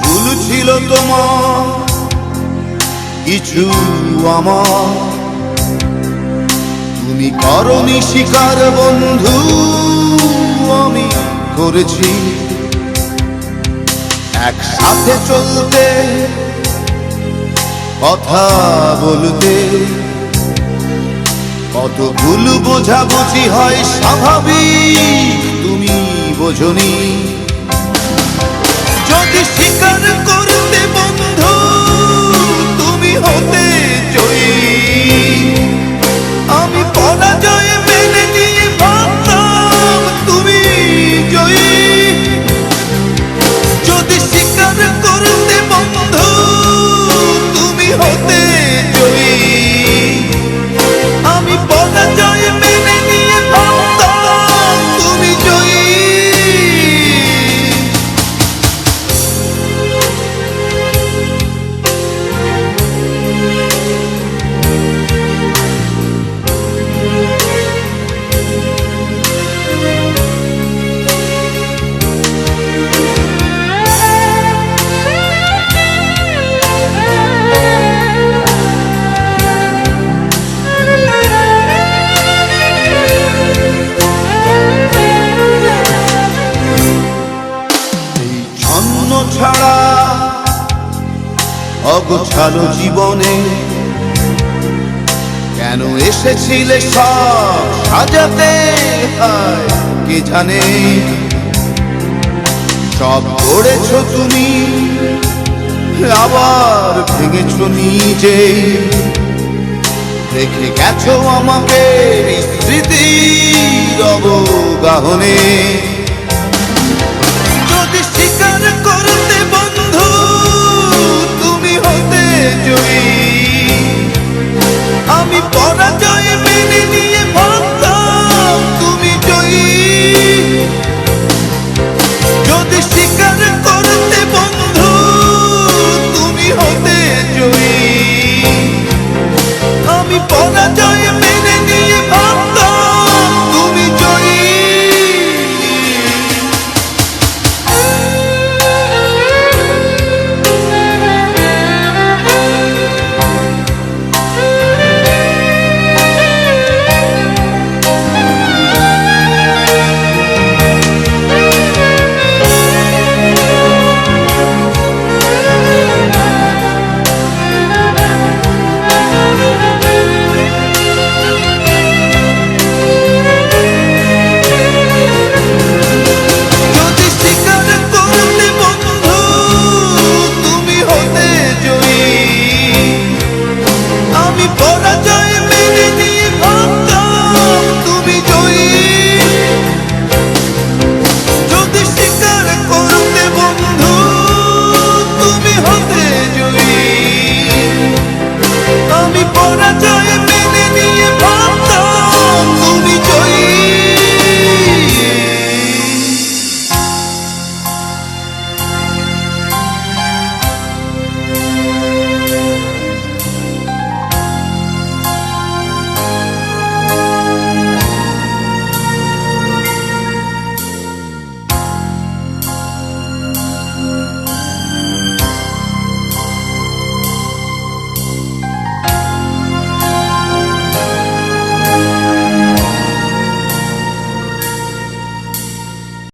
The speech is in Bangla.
ভুল ছিল তোমার, কিছু আমার। তুমি করনি শিকার বন্ধু আমি করেছি। একসাথে চলতে, কথা বলতে, কত ভুল বোঝাবুঝি হয় স্বাভাবিক, তুমি বোঝনি। স্বীকার করতে অগোছালো জীবনে। কেন এসেছিলে সব সাজাতে কে জানে? সব করেছ তুমি, আবার ভেঙেছ নিজে। রেখে গেছো আমাকে স্মৃতির অবগাহনে। যদি স্বীকার